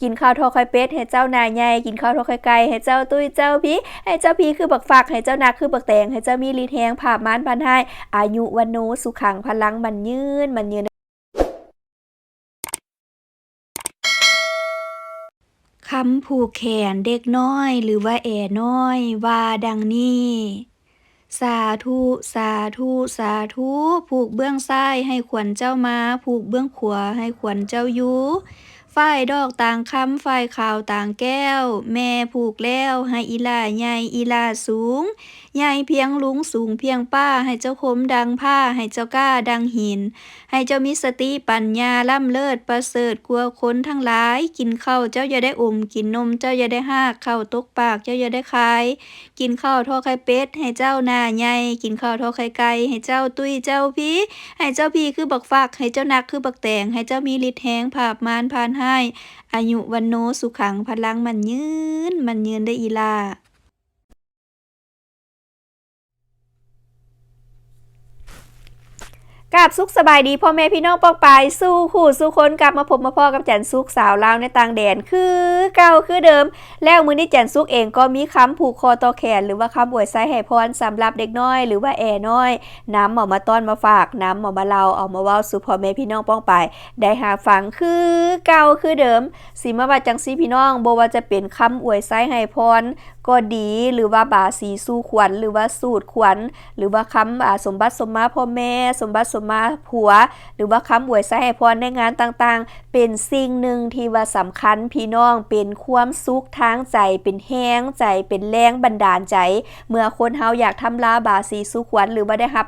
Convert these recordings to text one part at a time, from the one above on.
กินข้าวทอไข่เป็ดให้เจ้านายใหญ่กินข้าวทอไข่ไก่ให้เจ้าตุ้ยเจ้าพี่ให้เจ้าพี่คือบักฝักให้เจ้านาคือบักแตงให้เจ้ามีลีแทงผาบม้านพันให้อายุวันโนสุขังพลังมันยืนมันยืนคำผูกแขนเด็กน้อยหรือว่าแอน้อย ว่าดังนี้สาธุสาธุสาธุผูกเบื้องซ้ายให้ขวัญเจ้ามา ผูกเบื้องขวาให้ขวัญเจ้ายู ฝ่ายดอกต่างคำฝ่ายขาวต่างแก้ว แม่ผูกแล้วให้อีลาใหญ่อีลาสูง ใหญ่เพียงลุงสูงเพียงป้า ให้เจ้าคมดังผ้า ให้เจ้ากล้าดังหิน ให้เจ้ามีสติปัญญาล่ำเลิศประเสริฐกลัวคนทั้งหลาย กินข้าวเจ้าอย่าได้อม กินนมเจ้าอย่าได้หากข้าวตกปากเจ้าอย่าได้คายกินข้าวทอดไข่เป็ดให้เจ้าหน้าใหญ่กินข้าวทอดไข่ไก่ให้เจ้าตุ้ยเจ้าพี่ให้เจ้าพี่คือบักฟัก ให้เจ้านักคือบักแตงให้เจ้ามีฤทธิ์แหงผาบมานพานให้อายุวันโนสุขังพลังมันยืน มันยืนได้อีลา กับสุขสบายดีพ่อแม่พี่น้องปองปายสู้คู่สู้คนกลับมาพบมาพ่อกับจันสุกสาวลาวในต่างแดนคือเก่าคือเดิม แล้วมือนี้จันสุกเองก็มีคำผูกคอต่อแขน หรือว่าคำอวยไซให้พรสำหรับเด็กน้อย หรือว่าแอน้อย น้ำออมาต้อนมาฝาก น้ำออมาเล่าออกมาเว้าสู่พ่อแม่พี่น้องป้องปายได้หาฟังคือเก่าคือเดิมสีมาว่าจังซีพี่น้องบ่ว่าจะเป็นคำอวยไซให้พรก็ดีหรือว่าบาสีสู้ขวัญหรือว่าสูตรขวัญหรือว่าคำาสมบัติสมมาพ่อแม่ สมบัติสมมาผัว หรือว่าคำอวยไซให้พรในงานต่างๆ เป็นสิ่งหนึ่งที่ว่าสำคัญพี่น้องเป็นความสุขทางใจ เป็นแห้งใจเป็นแรงบันดาลใจ เมื่อคนเฮาอยากทำลาบาสีสู้ขวัญหรือว่าได้รับ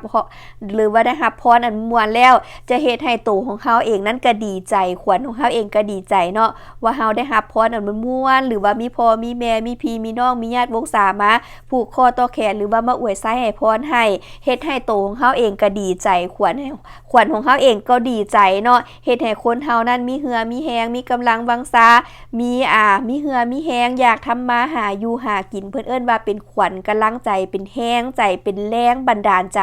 หรือว่าได้รับพรอันมวลแล้ว จะเฮ็ดให้ตัวของเขาเองนั้นก็ดีใจขวัญของเขาเองก็ดีใจเนาะว่าเฮาได้รับพรอันมันม่วนหรือว่ามีพ่อมีแม่มีพี่มีน้องมีญาติวงศามาผูกคอต่อแขนหรือว่ามาอวยไส้ให้พรให้เฮ็ดให้โตของเขาเองก็ดีใจขวัญขวัญของเขาเองก็ดีใจเนาะเฮ็ดให้คนเฮานั้นมีเหือมีแหงมีกำลังวังซามีอ่ามีเหือมีแหงอยากทำมาหาอยู่หากินเพิ่นเอิ้นว่าเป็นขวัญกำลังใจเป็นแห้งใจเป็นแรงบันดาลใจ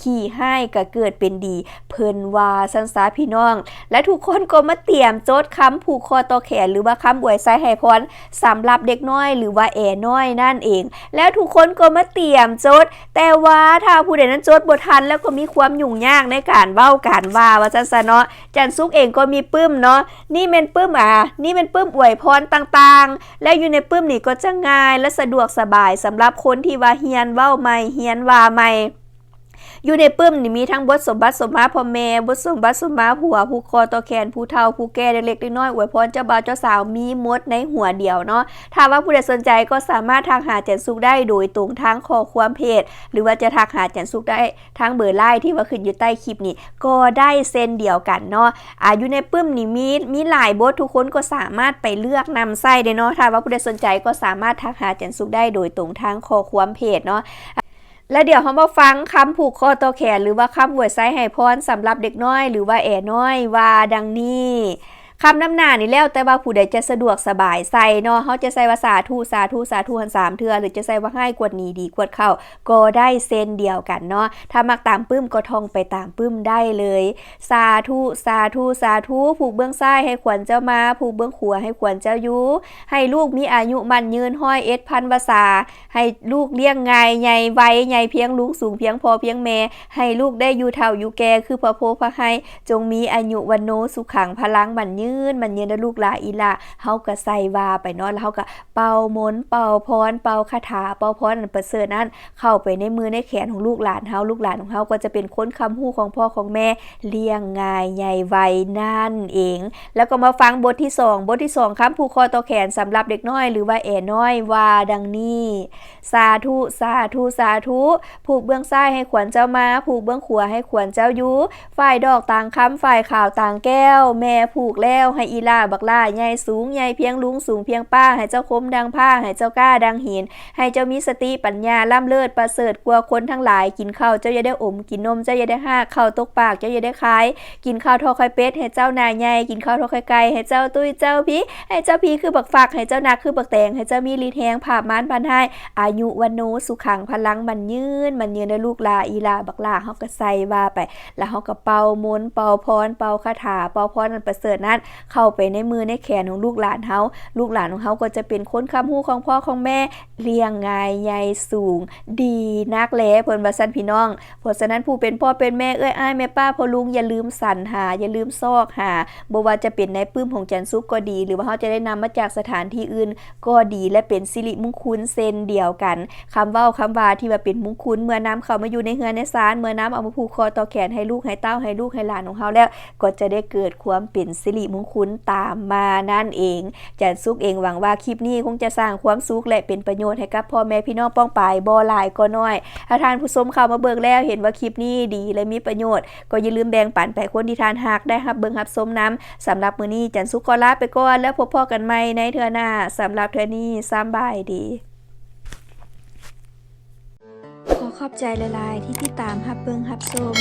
ขี่ให้ก็เกิดเป็นดี เพิ่นว่าสันสาพี่น้อง และทุกคนก็มาเตรียมโจทย์คำผูกคอต่อแขนหรือว่าคำอวยไส้ให้พรสำหรับเด็กน้อย หรือว่าแอน้อยนั่นเอง แล้วทุกคนก็มาเตรียมโจทย์ แต่ว่าถ้าผู้ใดนั้นโจทย์บททันแล้วก็มีความยุ่งยากในการเบ้าการว่าว่าจันซั่นเนาะจันซุกเองก็มีปื้มเนาะนี่เป็นปื้มอะนี่เป็นปื้มอวยพรต่างๆ และอยู่ในปื้มนี่ก็จะง่ายและสะดวกสบายสำหรับคนที่ว่าเฮียนเว้าใหม่เฮียนว่าใหม่ อยู่ในปึ้มนี่มีทั้งบทสมบัติสมมาพ่อแม่บทสมบัติสมมาผัวผู้คอต่อแขนผู้เฒ่าผู้แก่เล็กๆน้อยๆอวยพรเจ้าบ่าวเจ้าสาวมีมดในหัวเดียวเนาะถ้าว่าผู้ใดสนใจก็สามารถทักหาแจนสุกได้โดยตรงทางข้อความเพจ หรือว่าจะทักหาแจนสุกได้ทางเบอร์ไลน์ที่ว่าขึ้นอยู่ใต้คลิปนี้ ก็ได้เส้นเดียวกันเนาะอายู่ในปึ้มนี่มีมีหลายบททุกคนก็สามารถไปเลือกนำไส้ได้เนาะถ้าว่าผู้ใดสนใจก็สามารถทักหาแจนสุกได้โดยตรงทางข้อความเพจเนาะ และเดี๋ยวเขามาฟังคำผูกคอตัวแขนหรือว่าคำหวยไซให้พรสำหรับเด็กน้อย หรือว่าแอน้อยว่าดังนี้ คำน้ำหน้านี่แล้วแต่ว่าผู้ใดจะสะดวกสบายใส่เนาะเขาจะใส่ว่าสาธุสาธุสาธุหันสามเทือหรือจะใส่ว่าให้กวดนี้ดีกวดเข้าก็ได้เส้นเดียวกันเนาะถ้ามักตามปึ้มก็ท่องไปตามปึ้มได้เลย สาธุสาธุสาธุผูกเบื้องซ้ายให้ขวัญเจ้ามาผูกเบื้องขวาให้ขวัญเจ้ายุให้ลูกมีอายุมันยืนห้อยเอ็ดพันภาษา ให้ลูกเลี้ยงไงใหญ่ไวใหญ่เพียงลุงสูงเพียงพอเพียงแม่ให้ลูกได้อยู่เท่าอยู่แก่คือพระโพพระให้จงมีอายุวันโนสุขังพลังมันยืนมันยืนนะลูกหลาอีหลาเฮาก็ใส่วาไปเนาะแล้วเฮาก็เป่ามนเป่าพรเป่าคาถาเป่าพรอันประเสริฐนั้นเข้าไปในมือในแขนของลูกหลานเฮาลูกหลานของเฮาก็จะเป็นคนคำฮู้ของพ่อของแม่เลี้ยงง่ายใหญ่ไวนั่นเอง แล้วก็มาฟังบทที่สองบทที่สองคำผูกคอต่อแขนสำหรับเด็กน้อยหรือว่าแอน้อยว่าดังนี้ สาธุ สาธุ สาธุ ผูกเบื้องซ้ายให้ขวัญเจ้ามา ผูกเบื้องขวาให้ขวัญเจ้ายุฝ่ายดอกต่างคำฝ่ายข่าวต่างแก้ว แม่ผูกแล้วให้อีลาบักล่าใหญ่สูงใหญ่เพียงลุงสูงเพียงป้าให้เจ้าคมดังผ้าให้เจ้ากล้าดังหินให้เจ้ามีสติปัญญาล่ำเลิศประเสริฐกลัวคนทั้งหลาย กินข้าวเจ้าอย่าได้อมกินนมเจ้าอย่าได้ห้าข้าวตกปากเจ้าอย่าได้คายกินข้าวทอไข่เป็ดให้เจ้านายใหญ่กินข้าวทอไข่ไก่ให้เจ้าตุ้ยเจ้าพี่ให้เจ้าพี่คือบักฝักให้เจ้านาคือบักแตงให้เจ้ามีลีแทงผ่าม้านพันให้อายุวันโนสุขังพลังมันยืนมันยืนได้ลูกลาอีลาบักลาเฮาก็ใส่ว่าไป แล้วเฮาก็เป่ามนเป่าพรเป่าคาถาเป่าพรนันประเสริฐนั้นเข้าไปในมือในแขนของลูกหลานเฮาลูกหลานของเฮาก็จะเป็นคนคำฮู้ของพ่อของแม่เลี้ยงง่ายใหญ่สูง ดีนักแลเพิ่นว่าซั่นพี่น้อง เพราะฉะนั้นผู้เป็นพ่อเป็นแม่เอ้ยอ้ายแม่ป้าพ่อลุงอย่าลืมสรรหา อย่าลืมซอกหาบ่ว่าจะเป็นในปื้มของจันซุกก็ดี หรือว่าเฮาจะได้นำมาจากสถานที่อื่น ก็ดีและเป็นสิริมงคลเซนเดียวกันคำเว้าคำว่าที่ว่าเป็นมงคลเมื่อน้ำเข้ามาอยู่ในเฮือนในศาลเมื่อน้ำเอามาผูกคอต่อแขนให้ลูกให้เต้าให้ลูกให้หลานของเฮาแล้ว ก็จะได้เกิดความเป็นสิริมคลตามมานั่นเองจันซุกเองหวังว่าคลิปนี้คงจะสร้างความสุขและเป็นประโยชน์ให้กับพ่อแม่พี่น้องป้องปายบ่หลายก็น้อย ถ้าทานผู้ชมเข้ามาเบิ่งแล้วเห็นว่าคลิปนี้ดีและมีประโยชน์ ก็อย่าลืมแบ่งปันไปคนที่ทานหักได้ครับเบิ่งรับชมน้ำสำหรับมือนี้จันซุกก็ลาไปก่อนแล้วพบพ่อกันใหม่ในเทือหน้าสำหรับเทือนี้สำบายดีขอขอบใจหลาย ๆ ที่ติดตามรับเบิงรับชม